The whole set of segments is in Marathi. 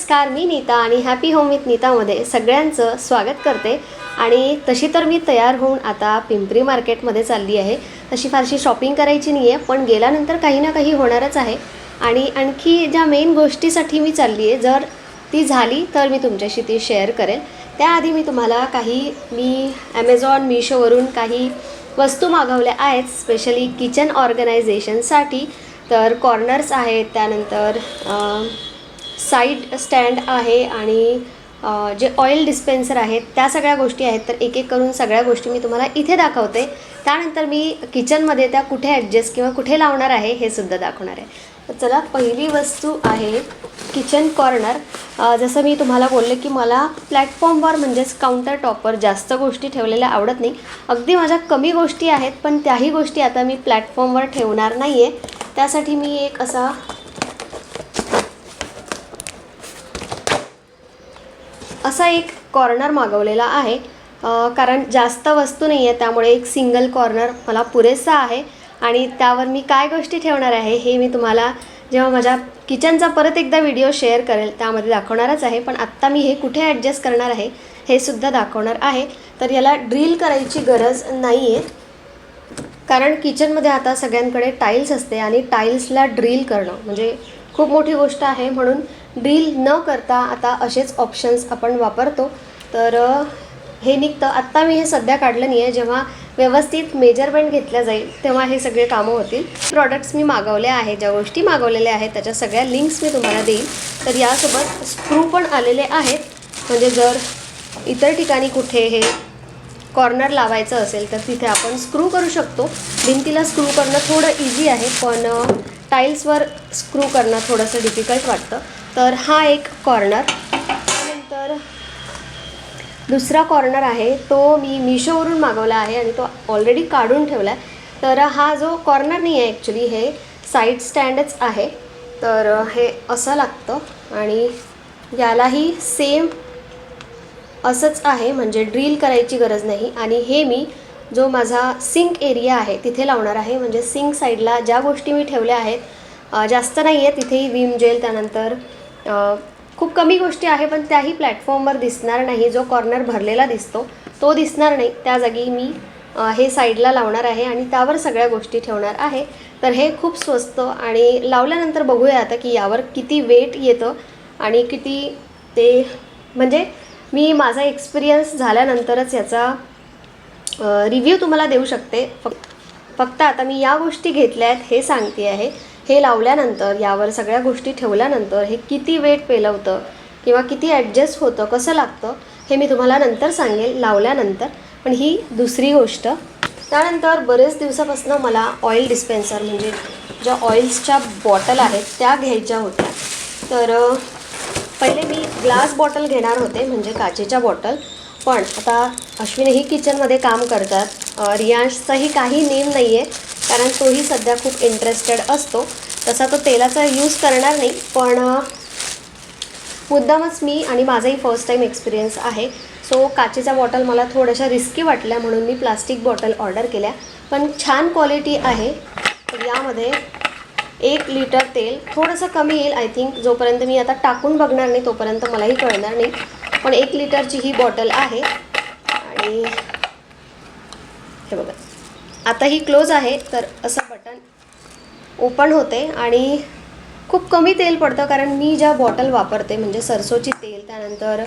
नमस्कार मी नीता आणि हॅपी होम विथ नीतामध्ये सगळ्यांचं स्वागत करते. आणि तशी तर मी तयार होऊन आता पिंपरी मार्केटमध्ये चालली आहे. तशी फारशी शॉपिंग करायची नाही आहे पण गेल्यानंतर काही ना काही होणारच आहे. आणि आणखी ज्या मेन गोष्टीसाठी मी चालली आहे जर ती झाली तर मी तुमच्याशी ती शेअर करेल त्याआधी मी तुम्हाला काही मी ॲमेझॉन मिशोवरून काही वस्तू मागवल्या आहेत स्पेशली किचन ऑर्गनायझेशनसाठी तर कॉर्नर्स आहेत त्यानंतर साईड स्टँड आहे आणि जे ऑइल डिस्पेन्सर आहेत त्या सगळ्या गोष्टी आहेत. तर एक एक करून सगळ्या गोष्टी मी तुम्हाला इथे दाखवते. त्यानंतर मी किचनमध्ये त्या कुठे ॲडजस्ट किंवा कुठे लावणार आहे हे सुद्धा दाखवणार आहे. तर चला पहिली वस्तू आहे किचन कॉर्नर जसं मी तुम्हाला बोलले की मला प्लॅटफॉर्मवर म्हणजेच काउंटर टॉपवर जास्त गोष्टी ठेवलेल्या आवडत नाही. अगदी माझ्या कमी गोष्टी आहेत पण त्याही गोष्टी आता मी प्लॅटफॉर्मवर ठेवणार नाही आहे त्यासाठी मी एक असा असा एक कॉर्नर मागवलेला आहे. कारण जास्त वस्तू नाही आहे त्यामुळे एक सिंगल कॉर्नर मला पुरेसा आहे. आणि त्यावर मी काय गोष्टी ठेवणार आहे हे मी तुम्हाला जेव्हा माझ्या किचनचा परत एकदा व्हिडिओ शेअर करेल त्यामध्ये दाखवणारच आहे. पण आत्ता मी हे कुठे ॲडजस्ट करणार आहे हे सुद्धा दाखवणार आहे. तर याला ड्रिल करायची गरज नाही आहे कारण किचनमध्ये आता सगळ्यांकडे टाईल्स असते आणि टाईल्सला ड्रिल करणं म्हणजे खूप मोठी गोष्ट आहे म्हणून ड्रिल न करता आता असेच ऑप्शन्स आपण वापरतो. तर हे निघतं. आत्ता मी हे सध्या काढलं नाही आहे जेव्हा व्यवस्थित मेजरमेंट घेतल्या जाईल तेव्हा हे सगळे कामं होतील. प्रॉडक्ट्स मी मागवले आहे ज्या गोष्टी मागवलेल्या आहेत त्याच्या सगळ्या लिंक्स मी तुम्हाला देईन. तर यासोबत स्क्रू पण आलेले आहेत. म्हणजे जर इतर ठिकाणी कुठे हे कॉर्नर लावायचं असेल तर तिथे आपण स्क्रू करू शकतो. भिंतीला स्क्रू करणं थोडं इझी आहे पण टाईल्सवर स्क्रू करणं थोडंसं डिफिकल्ट वाटतं. तर हा एक कॉर्नर त्यानंतर दुसरा कॉर्नर आहे तो मी मिशोवरून मागवला आहे आणि तो ऑलरेडी काढून ठेवला आहे तर हा जो कॉर्नर नाही आहे ॲक्च्युली हे साईड स्टँडच आहे. तर हे असं लागतं आणि यालाही सेम असंच आहे म्हणजे ड्रिल करायची गरज नाही. आणि हे मी जो माझा सिंक एरिया आहे तिथे लावणार आहे. म्हणजे सिंक साईडला ज्या गोष्टी मी ठेवल्या आहेत जास्त नाही आहे तिथेही विम जेल त्यानंतर खूप कमी गोष्टी आहे पण त्याही प्लॅटफॉर्मवर दिसणार नाही. जो कॉर्नर भरलेला दिसतो तो दिसणार नाही. त्या जागी मी हे साईडला लावणार आहे आणि त्यावर सगळ्या गोष्टी ठेवणार आहे. तर हे खूप स्वस्त आणि लावल्यानंतर बघूया आता की यावर किती वेट येतं आणि किती ते म्हणजे मी माझा एक्सपिरियन्स झाल्यानंतरच याचा रिव्ह्यू तुम्हाला देऊ शकते. फक्त फक्त आता मी या गोष्टी घेतल्या आहेत हे सांगते आहे. हे लावल्यानंतर यावर सगळ्या गोष्टी ठेवल्यानंतर हे किती वेट पेलवतं किंवा किती ॲडजस्ट होतं कसं लागतं हे मी तुम्हाला नंतर सांगेल लावल्यानंतर. पण ही दुसरी गोष्ट. त्यानंतर बरेच दिवसापासून मला ऑइल डिस्पेन्सर म्हणजे ज्या ऑइल्सच्या बॉटल आहेत त्या घ्यायच्या होत्या. तर पहिले मी ग्लास बॉटल घेणार होते म्हणजे काचेच्या बॉटल पण आता अश्विनही किचनमध्ये काम करतात. रियांशचाही काही नेम नाही आहे कारण तोही सध्या खूप इंटरेस्टेड असतो. तसा तो तेलाचा यूज करणार नाही पण मुद्दामच मी आणि माझाही फर्स्ट टाईम एक्सपिरियन्स आहे. सो काचेच्या बॉटल मला थोड्याशा रिस्की वाटल्या म्हणून मी प्लास्टिक बॉटल ऑर्डर केल्या. पण छान क्वालिटी आहे. तर यामध्ये एक लिटर तेल थोडंसं कमी येईल आय थिंक जोपर्यंत मी आता टाकून बघणार नाही तोपर्यंत मलाही कळणार नाही. पण एक लिटरची ही बॉटल आहे. आणि हे बघा. आता ही क्लोज आहे तर असं बटन ओपन होते आणि खूप कमी तेल पडतं कारण मी ज्या बॉटल वापरते म्हणजे सरसोची तेल त्यानंतर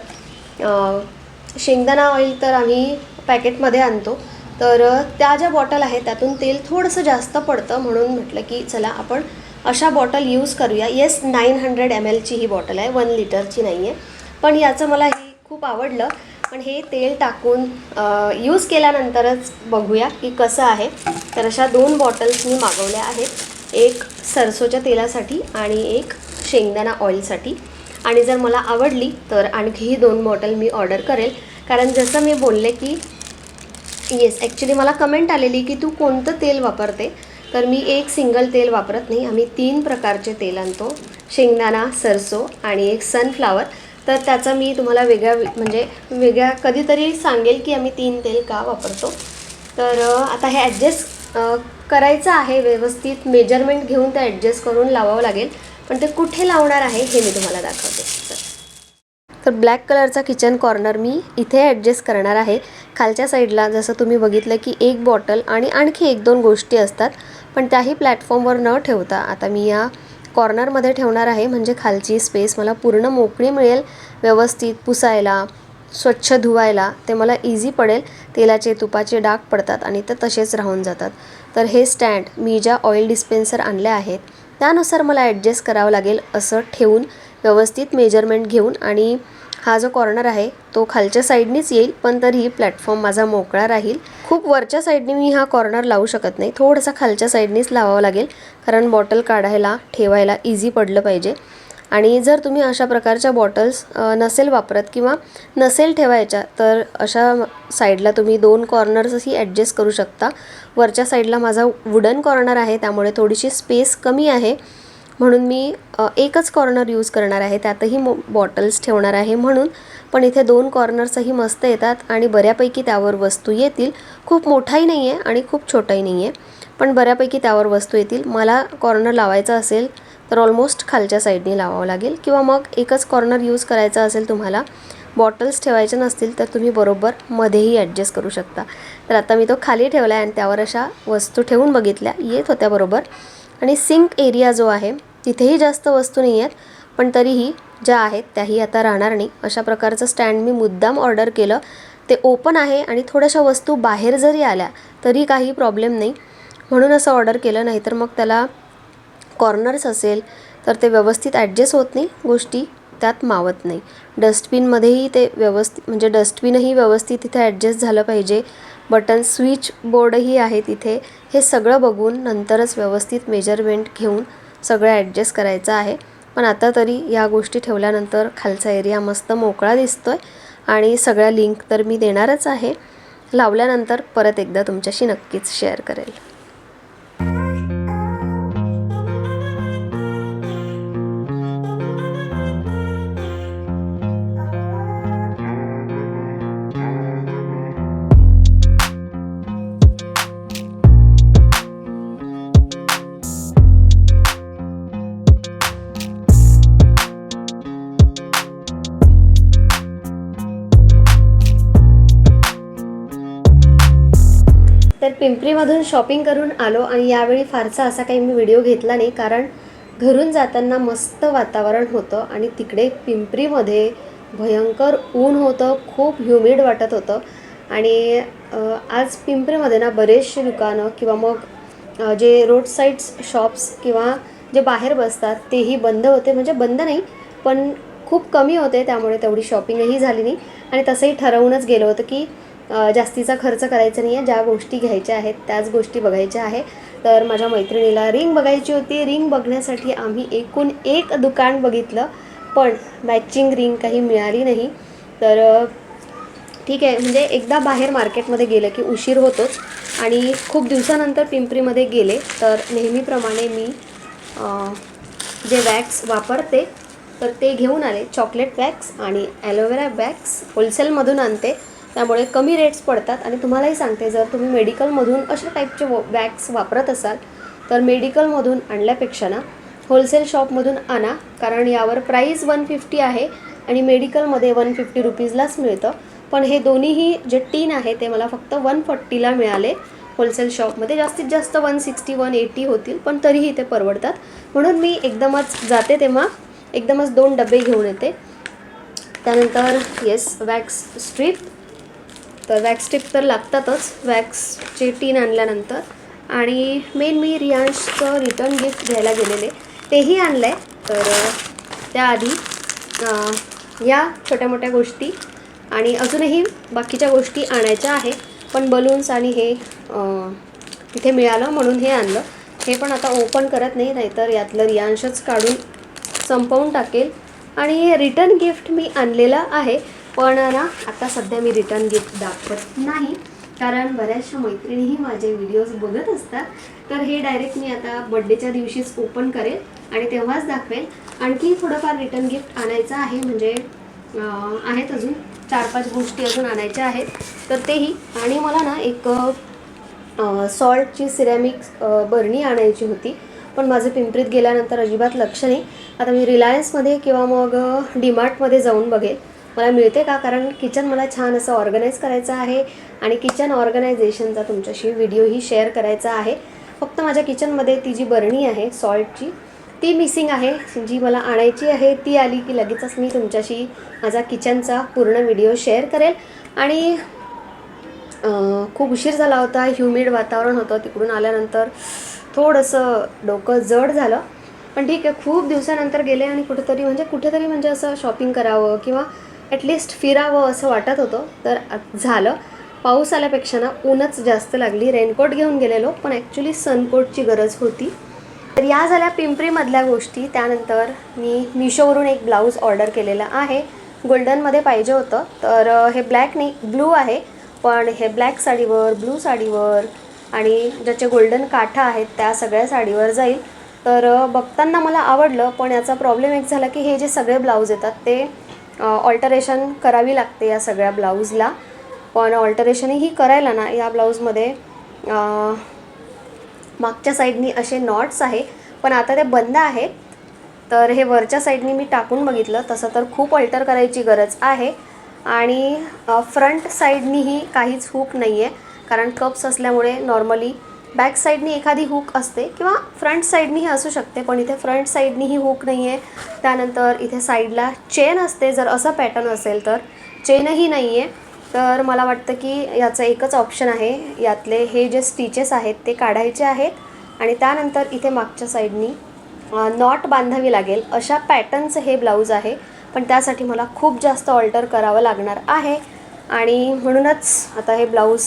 शेंगदाणा ऑइल तर आम्ही पॅकेटमध्ये आणतो. तर त्या ज्या बॉटल आहेत त्यातून तेल थोडंसं जास्त पडतं म्हणून म्हटलं की चला आपण अशा बॉटल यूज करूया. येस नाईन हंड्रेड एम एलची ही बॉटल आहे वन लिटरची नाही आहे पण याचं मला हे खूप आवडलं. पण हे तेल टाकून यूज केल्यानंतरच बघूया की कसं आहे. तर अशा दोन बॉटल्स मी मागवल्या आहेत. एक सरसोच्या तेलासाठी आणि एक शेंगदाणा ऑइलसाठी आणि जर मला आवडली तर आणखीही दोन बॉटल मी ऑर्डर करेल. कारण जसं मी बोलले की येस ॲक्च्युली मला कमेंट आलेली की तू कोणतं तेल वापरते? तर मी एक सिंगल तेल वापरत नाही. आम्ही तीन प्रकारचे तेल आणतो. शेंगदाणा सरसो आणि एक सनफ्लावर तर त्याचा मी तुम्हाला वेगळ्या म्हणजे वेगळ्या कधीतरी सांगेल की आम्ही तीन तेल का वापरतो. तर आता हे ॲडजस्ट करायचं आहे व्यवस्थित मेजरमेंट घेऊन ते ॲडजस्ट करून लावावं लागेल. पण ते कुठे लावणार आहे हे मी तुम्हाला दाखवते. तर तर ब्लॅक कलरचा किचन कॉर्नर मी इथे ॲडजस्ट करणार आहे. खालच्या साईडला जसं तुम्ही बघितलं की एक बॉटल आणि आणखी एक दोन गोष्टी असतात. पण त्याही प्लॅटफॉर्मवर न ठेवता आता मी या कॉर्नरमध्ये ठेवणार आहे. म्हणजे खालची स्पेस मला पूर्ण मोकळी मिळेल. व्यवस्थित पुसायला स्वच्छ धुवायला ते मला इझी पडेल. तेलाचे तुपाचे डाग पडतात आणि ते तसेच राहून जातात. तर हे स्टँड मी ज्या ऑइल डिस्पेन्सर आणल्या आहेत त्यानुसार मला ॲडजस्ट करावं लागेल असं ठेवून व्यवस्थित मेजरमेंट घेऊन आणि हा जो कॉर्नर आहे तो खालच्या साईडनीच येईल पण तरीही प्लॅटफॉर्म माझा मोकळा राहील. खूप वरच्या साईडनी मी हा कॉर्नर लावू शकत नाही. थोडासा खालच्या साईडनीच लावावं लागेल कारण बॉटल काढायला ठेवायला इझी पडलं पाहिजे. आणि जर तुम्ही अशा प्रकारच्या बॉटल्स नसेल वापरत किंवा नसेल ठेवायच्या तर अशा साईडला तुम्ही दोन कॉर्नर्सही ॲडजस्ट करू शकता. वरच्या साईडला माझा वुडन कॉर्नर आहे त्यामुळे थोडीशी स्पेस कमी आहे. म्हणून मी एकच कॉर्नर यूज करणार आहे. त्यातही मो बॉटल्स ठेवणार आहे म्हणून. पण इथे दोन कॉर्नर्सही मस्त येतात आणि बऱ्यापैकी त्यावर वस्तू येतील. खूप मोठाही नाही आहे आणि खूप छोटाही नाही आहे पण बऱ्यापैकी त्यावर वस्तू येतील. मला कॉर्नर लावायचा असेल तर ऑलमोस्ट खालच्या साईडने लावावं लागेल. किंवा मग एकच कॉर्नर यूज करायचा असेल तुम्हाला बॉटल्स ठेवायचे नसतील तर तुम्ही बरोबर मध्येही ॲडजस्ट करू शकता. तर आता मी तो खाली ठेवला आहे आणि त्यावर अशा वस्तू ठेवून बघितल्या. येत होत्या बरोबर. आणि सिंक एरिया जो आहे तिथेही जास्त वस्तू नाही आहेत पण तरीही ज्या आहेत त्याही आता राहणार नाही. अशा प्रकारचं स्टँड मी मुद्दाम ऑर्डर केलं. ते ओपन आहे आणि थोड्याशा वस्तू बाहेर जरी आल्या तरी काही प्रॉब्लेम नाही. म्हणून असं ऑर्डर केलं नाही तर मग त्याला कॉर्नर्स असेल तर ते व्यवस्थित ॲडजस्ट होत नाही. गोष्टी त्यात मावत नाही. डस्टबिनमध्येही ते व्यवस्थित म्हणजे डस्टबिनही व्यवस्थित तिथे ॲडजस्ट झालं पाहिजे. बटन स्विच बोर्डही आहे तिथे. हे सगळं बघून नंतरच व्यवस्थित मेजरमेंट घेऊन सगळं ॲडजस्ट करायचं आहे. पण आता तरी या गोष्टी ठेवल्यानंतर खालचा एरिया मस्त मोकळा दिसतो आहे आणि सगळ्या लिंक तर मी देणारच आहे. लावल्यानंतर परत एकदा तुमच्याशी नक्कीच शेअर करेल. तर पिंपरीमधून शॉपिंग करून आलो आणि यावेळी फारसा असा काही मी व्हिडिओ घेतला नाही कारण घरून जाताना मस्त वातावरण होतं आणि तिकडे पिंपरीमध्ये भयंकर ऊन होतं खूप ह्युमिड वाटत होतं. आणि आज पिंपरीमध्ये ना बरेचसे दुकानं किंवा मग जे रोड साईड्स शॉप्स किंवा जे बाहेर बसतात तेही बंद होते. म्हणजे बंद नाही पण खूप कमी होते त्यामुळे तेवढी शॉपिंगही झाली नाही. आणि तसंही ठरवूनच गेलं होतं की जास्तीचा खर्च करायचा नाही आहे ज्या गोष्टी घ्यायच्या आहेत त्याच गोष्टी बघायच्या आहे. तर माझ्या मैत्रिणीला रिंग बघायची होती. रिंग बघण्यासाठी आम्ही एकूण एक दुकान बघितलं पण मॅचिंग रिंग काही मिळाली नाही. तर ठीक आहे. म्हणजे एकदा बाहेर मार्केटमध्ये गेलं की उशीर होतोच. आणि खूप दिवसानंतर पिंपरीमध्ये गेले. तर नेहमीप्रमाणे मी जे वॅक्स वापरते तर ते घेऊन आले. चॉकलेट वॅक्स आणि ॲलोवेरा वॅक्स होलसेलमधून आणते. त्यामुळे कमी रेट्स पडतात. आणि तुम्हालाही सांगते जर तुम्ही मेडिकलमधून अशा टाईपचे वॅक्स वापरत असाल तर मेडिकलमधून आणल्यापेक्षा ना होलसेल शॉपमधून आणा. कारण यावर प्राईस वन फिफ्टी आहे आणि मेडिकलमध्ये वन फिफ्टी रुपीजलाच मिळतं. पण हे दोन्हीही जे टीन आहे ते मला फक्त वन फोर्टीला मिळाले. होलसेल शॉपमध्ये जास्तीत जास्त वन सिक्स्टी वन एटी होतील पण तरीही ते परवडतात. म्हणून मी एकदमच जाते तेव्हा एकदमच दोन डबे घेऊन येते. त्यानंतर येस वॅक्स स्ट्रीप तर वॅक्स टिप तर लागतातच. वॅक्सचे टीन आणल्यानंतर. आणि मेन मी रियांशचं रिटर्न गिफ्ट घ्यायला गेलेले. तेही आणलं आहे तर त्याआधी या छोट्या मोठ्या गोष्टी आणि अजूनही बाकीच्या गोष्टी आणायच्या आहे. पण बलून्स आणि हे तिथे मिळालं म्हणून हे आणलं. हे पण आता ओपन करत नाही. नाहीतर यातलं रियांशच काढून संपवून टाकेल. आणि रिटर्न गिफ्ट मी आणलेलं आहे. पण ना आता सध्या मी रिटर्न गिफ्ट दाखवत नाही कारण बऱ्याचशा मैत्रिणीही माझे व्हिडिओज बघत असतात. तर हे डायरेक्ट मी आता बड्डेच्या दिवशीच ओपन करेल आणि तेव्हाच दाखवेल. आणखी थोडंफार रिटर्न गिफ्ट आणायचं आहे म्हणजे आहेत अजून चार पाच गोष्टी अजून आणायच्या आहेत. तर तेही. आणि मला ना एक सॉल्टची सिरॅमिक बरणी आणायची होती. पण माझं पिंपरीत गेल्यानंतर अजिबात लक्ष नाही. आता मी रिलायन्समध्ये किंवा मग डीमार्टमध्ये जाऊन बघेल. मला मिळते का? कारण किचन मला छान असं ऑर्गनाईज करायचं आहे आणि किचन ऑर्गनायझेशनचा तुमच्याशी व्हिडिओही शेअर करायचा आहे. फक्त माझ्या किचनमध्ये ती जी बरणी आहे सॉल्टची ती मिसिंग आहे जी मला आणायची आहे ती आली की लगेचच मी तुमच्याशी माझा किचनचा पूर्ण व्हिडिओ शेअर करेल. आणि खूप उशीर झाला होता ह्युमिड वातावरण होतं तिकडून आल्यानंतर थोडंसं डोकं जड झालं. पण ठीक आहे खूप दिवसानंतर गेले आणि कुठेतरी म्हणजे कुठेतरी म्हणजे असं शॉपिंग करावं किंवा ॲटलिस्ट फिरावं असं वाटत होतं. तर झालं. पाऊस आल्यापेक्षा ना ऊनच जास्त लागली. रेनकोट घेऊन गेलेलो पण ॲक्च्युली सनकोटची गरज होती. तर या झाल्या पिंपरीमधल्या गोष्टी. त्यानंतर मी मिशोवरून एक ब्लाऊज ऑर्डर केलेला आहे. गोल्डनमध्ये पाहिजे होतं. तर हे ब्लॅक नाही ब्लू आहे. पण हे ब्लॅक साडीवर ब्लू साडीवर आणि ज्याचे गोल्डन काठा आहेत त्या सगळ्या साडीवर जाईल. तर बघताना मला आवडलं पण याचा प्रॉब्लेम एक झाला की हे जे सगळे ब्लाऊज येतात ते ऑल्टरेशन करावी लागते या सगळ्या ब्लाऊजला. पण ऑल्टरेशनही करायला ना या ब्लाऊजमध्ये मागच्या साईडनी असे नॉट्स आहे पण आता ते बंद आहेत. तर हे वरच्या साईडनी मी टाकून बघितलं तसं तर खूप अल्टर करायची गरज आहे. आणि फ्रंट साईडनीही काहीच हूक नाही आहे कारण कप्स असल्यामुळे नॉर्मली बॅक साईडनी एखादी हुक असते किंवा फ्रंट साईडनीही असू शकते पण इथे फ्रंट साईडनीही हुक नाही आहे त्यानंतर इथे साईडला चेन असते जर असं पॅटर्न असेल तर. चेनही नाही आहे तर मला वाटतं की याचं एकच ऑप्शन आहे. यातले हे जे स्टिचेस आहेत ते काढायचे आहेत आणि त्यानंतर इथे मागच्या साईडनी नॉट बांधावी लागेल. अशा पॅटर्नचं हे ब्लाऊज आहे. पण त्यासाठी मला खूप जास्त ऑल्टर करावं लागणार आहे. आणि म्हणूनच आता हे ब्लाऊज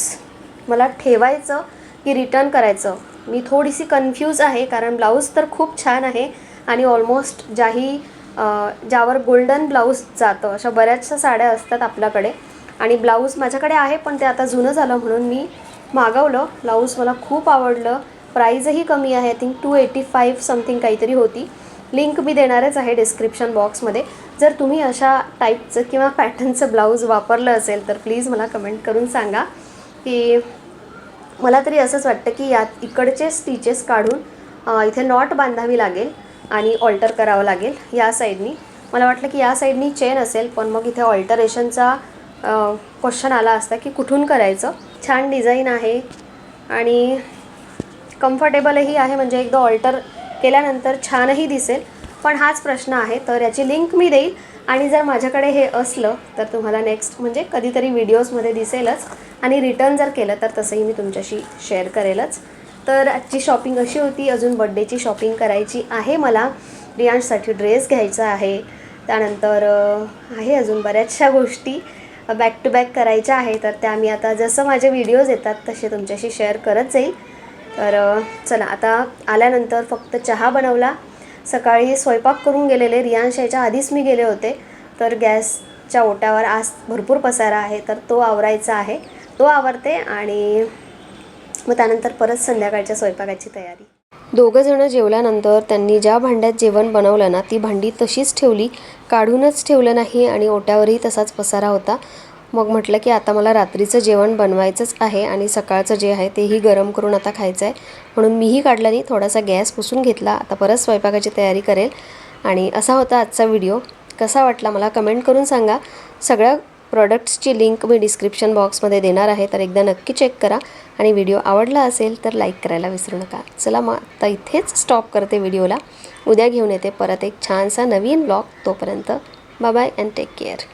मला ठेवायचं. की रिटर्न करायचं. मी थोडीशी कन्फ्यूज आहे कारण ब्लाऊज तर खूप छान आहे आणि ऑलमोस्ट ज्याही ज्यावर गोल्डन ब्लाऊज जातं अशा बऱ्याचशा साड्या असतात आपल्याकडे. आणि ब्लाऊज माझ्याकडे आहे पण ते आता जुनं झालं म्हणून मी मागवलं. ब्लाऊज मला खूप आवडलं. प्राईजही कमी आहे. I think two eighty five something काहीतरी होती. लिंक मी देणारच आहे डिस्क्रिप्शन बॉक्समध्ये जर तुम्ही अशा टाईपचं किंवा पॅटर्नचं ब्लाऊज वापरलं असेल तर प्लीज मला कमेंट करून सांगा की मला तरी असंच वाटतं की यात इकडचे स्टिचेस काढून इथे नॉट बांधावी लागेल आणि ऑल्टर करावं लागेल या साईडनी. मला वाटलं की या साईडनी चेन असेल पण मग इथे ऑल्टरेशनचा क्वेश्चन आला असता की कुठून करायचं? छान डिझाईन आहे आणि कम्फर्टेबलही आहे म्हणजे एकदा ऑल्टर केल्यानंतर छानही दिसेल. पण हाच प्रश्न आहे. तर याची लिंक मी देईल. आणि जर माझ्याकडे हे असलं तर तुम्हाला नेक्स्ट म्हणजे कधीतरी व्हिडिओजमध्ये दिसेलच. आणि रिटर्न जर केलं तर तसंही मी तुमच्याशी शेअर करेलच. तर आजची शॉपिंग अशी होती. अजून बड्डेची शॉपिंग करायची आहे मला. रियांशसाठी ड्रेस घ्यायचा आहे. त्यानंतर आहे अजून बऱ्याचशा गोष्टी. बॅक टू बॅक करायच्या आहे. तर त्या मी आता जसं माझे व्हिडिओज येतात तसे तुमच्याशी शेअर करत जाईल. तर चला आता आल्यानंतर फक्त चहा बनवला. सकाळी स्वयंपाक करून गेलेले. रियांश याच्या आधीच मी गेले होते. तर गॅसच्या ओट्यावर आज भरपूर पसारा आहे. तर तो आवरायचा आहे. तो आवरते आणि मग त्यानंतर परत संध्याकाळच्या स्वयंपाकाची तयारी. दोघंजणं जेवल्यानंतर त्यांनी ज्या भांड्यात जेवण बनवलं ना ती भांडी तशीच ठेवली. काढूनच ठेवलं नाही आणि ओट्यावरही तसाच पसारा होता. मग म्हटलं की आता मला रात्रीचं जेवण बनवायचंच आहे आणि सकाळचं जे आहे तेही गरम करून आता खायचं आहे म्हणून मीही काढलं नाही थोडासा गॅस पुसून घेतला. आता परत स्वयंपाकाची तयारी करेल. आणि असा होता आजचा व्हिडिओ. कसा वाटला मला कमेंट करून सांगा. सगळ्या प्रॉडक्ट्सची लिंक मी डिस्क्रिप्शन बॉक्समध्ये देणार आहे तर एकदा नक्की चेक करा. आणि व्हिडिओ आवडला असेल तर लाईक करायला विसरू नका. चला मग आता इथेच स्टॉप करते व्हिडिओला. उद्या घेऊन येते परत एक छानसा नवीन ब्लॉग तोपर्यंत. Bye and take care.